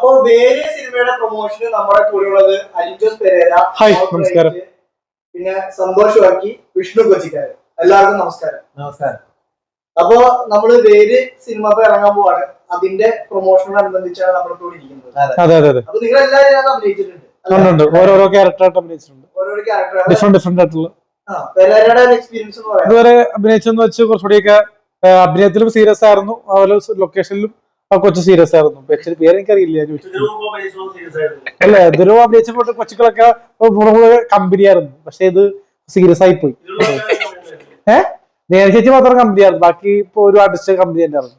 അപ്പൊ വേറെ സിനിമയുടെ പ്രൊമോഷന് നമ്മുടെ കൂടെയുള്ളത് അലിജോസ് പെരേര ഹായ്, നമസ്കാരം. പിന്നെ സന്തോഷ് വർക്കി വിഷ്ണു കൊച്ചിക്കാരൻ. എല്ലാവർക്കും നമസ്കാരം. നമസ്കാരം. അപ്പൊ നമ്മൾ വേര് സിനിമ ഇപ്പൊ ഇറങ്ങാൻ പോവാണ്. അതിന്റെ പ്രൊമോഷനോടനുബന്ധിച്ചാണ് നമ്മളിപ്പോ ഇവിടെ ഇരിക്കുന്നത്. അതെ. അതെ അതെ അപ്പൊ നിങ്ങൾ എല്ലാവരും ഞാൻ അഭിനയിച്ചിട്ടുണ്ട്? ഉണ്ട് ഓരോരോ ക്യാരക്ടറായിട്ട് അഭിനയിച്ചിട്ടുണ്ട്. ഓരോരോ ക്യാരക്ടർ ഡിഫറെന്റ് ഡിഫറെന്റ് ആയിട്ടുള്ള. പെരേരയുടെ എക്സ്പീരിയൻസ് പറയാം. ഇതുവരെ അഭിനയിച്ചെന്ന് വെച്ച് കുറച്ചുകൂടിയൊക്കെ അഭിനയത്തിലും സീരിയസ് ആയിരുന്നു. അതുപോലെ ലൊക്കേഷനിലും കൊച്ചു സീരിയസ് ആയിരുന്നു. പേര് എനിക്കറിയില്ല ഞാൻ ചോദിച്ചു. അല്ല ധ്രുവ അഭിനയിച്ചപ്പോൾ കൊച്ചുക്കളൊക്കെ കമ്പനി ആയിരുന്നു. പക്ഷെ ഇത് സീരിയസ് ആയി പോയി ഏഹ് നേരെ ചേച്ചി മാത്രം കമ്പനി ആയിരുന്നു. ബാക്കി ഇപ്പൊ ഒരു ആർട്ടിസ്റ്റ് കമ്പനി തന്നെ ആയിരുന്നു.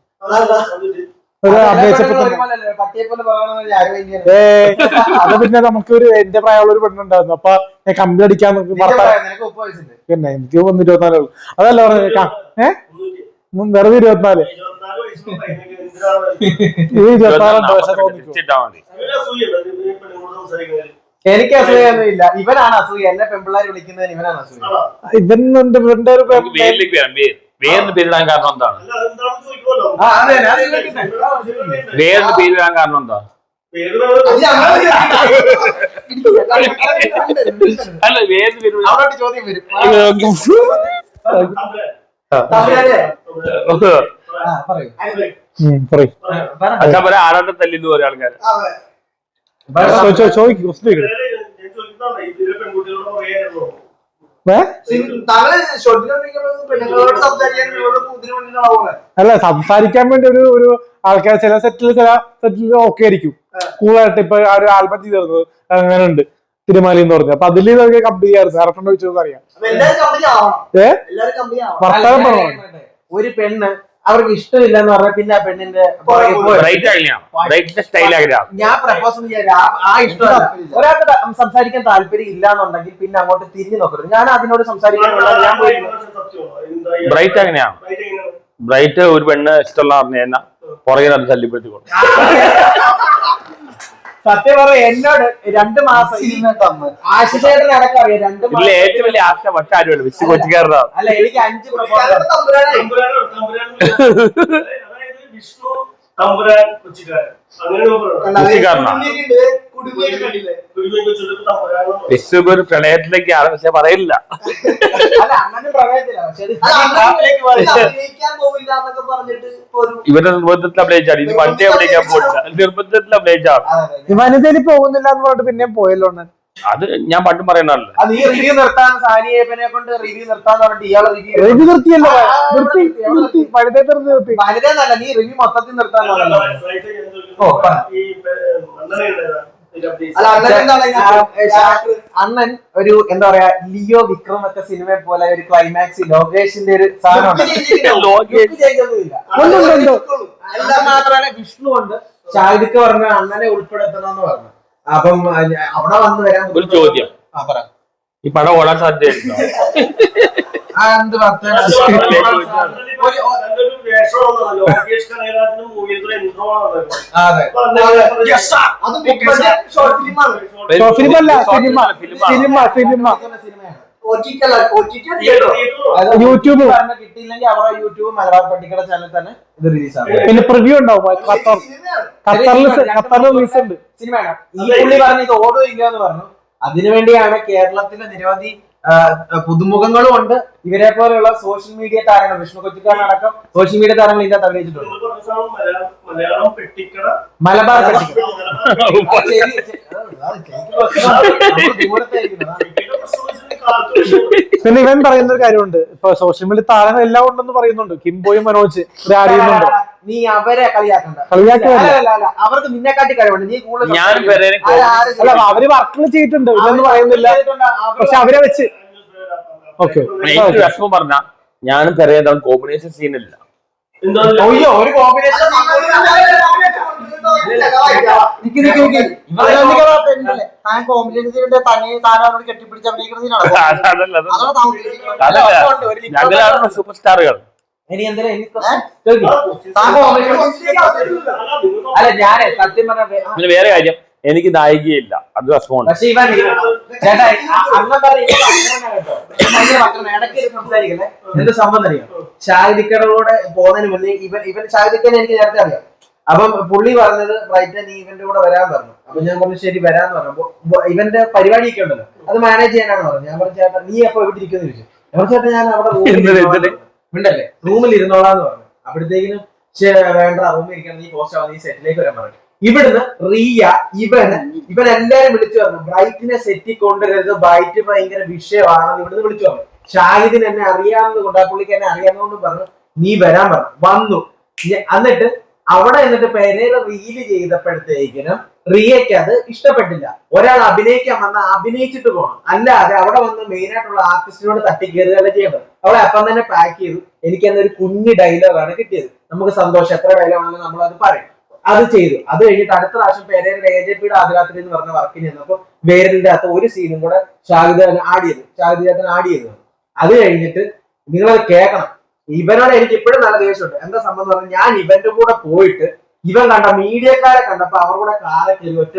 അതാ പിന്നെ നമുക്ക് ഒരു എന്റെ പ്രായമുള്ള ഒരു പെണ്ണുണ്ടായിരുന്നു. അപ്പൊ ഞാൻ കമ്പനി അടിക്കാൻ പിന്നെ എനിക്ക് ഒന്ന് ഇരുപത്തിനാലേ ഉള്ളൂ. അതല്ല പറഞ്ഞു ഏഹ് വെറുതെ ഇരുപത്തിനാല്. ഈ ഇരുപത്തിനാല് വയസ്സെ തോന്നിക്കോ? എനിക്ക് അസൂയൊന്നും ഇല്ല. ഇവനാണ് അസൂയ. എന്നെ പെമ്പിള്ളാര് വിളിക്കുന്നതിന് ഇവനാണ് അസൂയ. ഇവൻ എന്റെ ഇവന്റെ ഒരു നമുക്ക് പേരിലേക്ക് വരാം. പേര് വേറിന് പേരിടാൻ കാരണം എന്താണ്? ആ, അതെ, ഞാൻ ചോദിക്കട്ടെ. വേറിന് പേര് വരാൻ കാരണം എന്താ? അല്ല വേറിന് പേര് അവരോട് ചോദ്യം വരും? ആ, പറയ്. ആരാട്ടം തല്ലിന്ന് പറയും ആൾക്കാര്. ചോദിക്ക്, അല്ല സംസാരിക്കാൻ വേണ്ടി ഒരു ഒരു ആൾക്കാർ ചില സെറ്റിൽ ചില സെറ്റിൽ ഓക്കെ ആയിരിക്കും. കൂളായിട്ട് ഇപ്പൊ ആ ഒരു ആൽബം ചെയ്തിരുന്നത് അങ്ങനെ ഉണ്ട് തിരുമാലിന്ന് പറഞ്ഞു. അപ്പൊ അതിൽ ഇതൊക്കെ കമ്പനി ആയിരുന്നു സാറഫ്രണ്ട് ചോദിച്ചത് അറിയാം. ഏഹ് ഞാൻ പറഞ്ഞു ഒരു പെണ്ണ് അവർക്ക് ഇഷ്ടമില്ല എന്ന് പറഞ്ഞാൽ പിന്നെ ആ പെണ്ണിന്റെ പുറകെ പോയി. ബ്രൈറ്റ് അങ്ങനെയാണ് ബ്രൈറ്റിന്റെ സ്റ്റൈൽ അങ്ങനെയാണ് ഞാൻ പ്രപ്പോസ് ആ ഇഷ്ടമല്ല. ഒരാൾക്ക് സംസാരിക്കാൻ താല്പര്യം ഇല്ല എന്നുണ്ടെങ്കിൽ പിന്നെ അങ്ങോട്ട് തിരിഞ്ഞു നോക്കരുത്. ഞാൻ അതിനോട് സംസാരിക്കാനുള്ള ഞാൻ പോയി ബ്രൈറ്റ് അങ്ങനെയാണ് ബ്രൈറ്റ് ഒരു പെണ്ണ് ഇഷ്ടമുള്ള പറഞ്ഞു കഴിഞ്ഞാൽ പുറകെ അത് ശല്യപ്പെടുത്തി കൊടുക്കും സത്യം പറയാം എന്നോട് രണ്ട് മാസം ആശിച്ചേട്ടൻ അടക്കം അറിയാം. രണ്ട് ഇതിൽ മാസം ഏറ്റവും വലിയ ആശ മറ്റാരുമല്ല വിശു കൊച്ചുകാരനാണ് അല്ല എനിക്ക് അഞ്ച് പ്രപ്പോസൽ തമ്പുരാനായി. വിഷ്ണു തമ്പുരാൻ കൊച്ചിക്കാരൻ. അങ്ങനെ ഉണ്ട്, കുടുംബിയൊക്കെ പ്രണയത്തിലേക്ക് ഒരു പ്രണയത്തിലേക്കാണ് പക്ഷെ പറയില്ല ഇവരുടെ നിർബന്ധത്തിൽ അഭിനയിച്ചാണ്. ഇത് വണ്ടി അഭിനയിക്കാൻ പോയില്ല നിർബന്ധത്തിൽ അഭിനയിച്ചാണ്. വനിതയിൽ പോകുന്നില്ല എന്ന് പറഞ്ഞിട്ട് പിന്നെയും പോയല്ലോ. അത് ഞാൻ പണ്ടും പറയണല്ലോ അത് ഈ റിവ്യൂ നിർത്താൻ സാനിയേപ്പനെ കൊണ്ട് റിവ്യൂ നിർത്താൻ പറഞ്ഞിട്ട് ഇയാൾ റിവ്യൂ നിർത്തിയല്ലോ? നിർത്തി നിർത്തി വനിതയിൽ നിർത്തി. നീ റിവ്യൂ മൊത്തത്തിൽ നിർത്താൻ ഓ, അണ്ണൻ ഒരു എന്താ പറയാ ലിയോ വിക്രം ഒക്കെ സിനിമ പോലെ ഒരു ക്ലൈമാക്സ് ലോകേഷിന്റെ ഒരു സാധനം ലോകേഷ്. ഉണ്ട്, ഉണ്ട്, ഉണ്ട്. എല്ലാം മാത്രമല്ല വിഷ്ണു ഉണ്ട്. ഷാഹിദിക്ക് പറഞ്ഞ അണ്ണനെ ഉൾപ്പെടുത്തണമെന്ന് പറഞ്ഞു. അപ്പം അവിടെ വന്നു വരാൻ ഒരു ചോദ്യം. ആ, പറ. ഈ പടം ഓടാൻ സാധ്യതയുണ്ടോ? യൂട്യൂബ്. കിട്ടിയില്ലെങ്കിൽ അവരുടെ യൂട്യൂബ് മലബാർ പട്ടിക്കട ചാനൽ തന്നെ ഇത് റിലീസ് ആകും പിന്നെ പ്രിവ്യൂ ഉണ്ടാവും. ഖത്തറിൽ ഖത്തറിൽ റിലീസ് ഉണ്ട്. സിനിമയാണ് ഈ പുള്ളി പറഞ്ഞു ഇത് ഓടും ഇല്ല എന്ന് പറഞ്ഞു. അതിനുവേണ്ടിയാണ് കേരളത്തിലെ നിരവധി പുതുമുഖങ്ങളും ഉണ്ട്. ഇവരെ പോലെയുള്ള സോഷ്യൽ മീഡിയ താരങ്ങൾ വിഷ്ണു കൊച്ചിക്കാരനടക്കം സോഷ്യൽ മീഡിയ താരങ്ങൾ ഇതിനകത്ത് അഭിനയിച്ചിട്ടുണ്ട്. മലയാളം പെട്ടിക്കട. മലബാർ. പിന്നെ ഇവൻ പറയുന്ന ഒരു കാര്യമുണ്ട്. ഇപ്പൊ സോഷ്യൽ മീഡിയ താരങ്ങൾ എല്ലാം ഉണ്ടെന്ന് പറയുന്നുണ്ട്. കിംബോയും മനോജ് ചെയ്യുന്നുണ്ട് നീ അവരെ കളിയാക്കണ്ട. അവർക്ക് നിന്നെക്കാട്ടി കഴിവുണ്ട്. നീ കൂടുതൽ അവർ വർക്കുകൾ ചെയ്തിട്ടുണ്ട്. ഇല്ലെന്ന് പറയുന്നില്ല. പക്ഷെ അവരെ വെച്ച് ഓക്കെ. എനിക്ക് വിഷമം പറഞ്ഞ ഞാനും പെരേതാ കോമ്പിനേഷൻ സീനില്ല. ഒയ്യോ ഒരു കോമ്പിനേഷൻ സൂപ്പർ സ്റ്റാറുകൾ. ഇനി എന്തിനാ അല്ല ഞാനേ സത്യം പറഞ്ഞ വേറെ കാര്യം എനിക്ക് നായികയില്ല. അത് പക്ഷെ ഇവൻ ചേട്ടാ സംസാരിക്കല്ലേ എന്ത് സംഭവം അറിയാം? ഷാഹിദിക്കടോടെ പോകുന്നതിന് മുന്നേ ഇവൻ ഇവൻ ഷാഹിദിക്കനെ എനിക്ക് നേരത്തെ അറിയാം. അപ്പം പുള്ളി പറഞ്ഞത് ബ്രൈറ്റൻ നീ ഇവന്റെ കൂടെ വരാൻ പറഞ്ഞു. അപ്പൊ ഞാൻ പറഞ്ഞു ശരി വരാന്ന് പറഞ്ഞു. ഇവന്റെ പരിപാടി പരിപാടിയൊക്കെ ഉണ്ടല്ലോ. അത് മാനേജ് ചെയ്യാനാണ് പറഞ്ഞു ഞാൻ പറഞ്ഞു ചേട്ടാ നീ അപ്പൊ എവിടെ ഇരിക്കുന്നു ചോദിച്ചു. ഞാൻ ചേട്ടാ ഞാൻ അവിടെ ഉണ്ടല്ലേ റൂമിൽ ഇരുന്നോളാന്ന് പറഞ്ഞു. അപ്പോഴത്തേക്കിനും "ശ്ശേ, വേണ്ട റൂമിൽ ഇരിക്കണം നീ പോസ്റ്റ് ആവാൻ നീ സെറ്റിലേക്ക് വരാൻ പറഞ്ഞു. ഇവിടുന്ന് റിയ ഇവന് ഇവൻ എല്ലാരും വിളിച്ചു പറഞ്ഞു. ബ്രൈറ്റിനെ സെറ്റിൽ കൊണ്ടുവരരുത്. ബ്രൈറ്റ് ഭയങ്കര വിഷയമാണെന്ന് ഇവിടുന്ന് വിളിച്ചു പറഞ്ഞു. ഷാഹിദിന് എന്നെ അറിയാവുന്നത് കൊണ്ട് ആ പുള്ളിക്ക് എന്നെ അറിയാവുന്നതുകൊണ്ട് പറഞ്ഞു നീ വരാൻ പറഞ്ഞു. വന്നു. എന്നിട്ട് അവിടെ എന്നിട്ട് പെരേര റീൽ ചെയ്തപ്പോഴത്തേക്കിനും റിയയ്ക്ക് അത് ഇഷ്ടപ്പെട്ടില്ല. ഒരാൾ അഭിനയിക്കാൻ വന്ന അഭിനയിച്ചിട്ട് പോകണം അല്ലാതെ അവിടെ വന്ന് മെയിൻ ആയിട്ടുള്ള ആർട്ടിസ്റ്റിനോട് തട്ടിക്കയറുകയല്ല ചെയ്യേണ്ടത് അവളെ അപ്പം തന്നെ പാക്ക് ചെയ്തു. എനിക്ക് അന്ന് ഒരു കുഞ്ഞു ഡയലോഗാണ് കിട്ടിയത്. നമുക്ക് സന്തോഷം. എത്ര ഡയലോഗ് ആണെങ്കിലും നമ്മൾ അത് പറയും. അത് ചെയ്തു. അത് കഴിഞ്ഞിട്ട് അടുത്ത പ്രാവശ്യം പെരേരുടെ എ ജെ പിയുടെ ആദരാത്രി എന്ന് പറഞ്ഞ വർക്കിന് ചെന്നപ്പോൾ വേരലിന്റെ അകത്ത് ഒരു സീനും കൂടെ ഷാഹിദ് ആഡ് ചെയ്തു. ഷാഹിദ് ആഡ് ചെയ്തു. അത് കഴിഞ്ഞിട്ട് നിങ്ങളത് കേൾക്കണം. ഇവനോട് എനിക്ക് ഇപ്പോഴും നല്ല ദേഷ്യമുണ്ട്. എന്താ പറഞ്ഞാൽ ഞാൻ ഇവന്റെ കൂടെ പോയിട്ട് ഇവൻ കണ്ട മീഡിയക്കാരെ കണ്ടപ്പോ അവർ കൂടെ കാറെ കയറി ഒറ്റ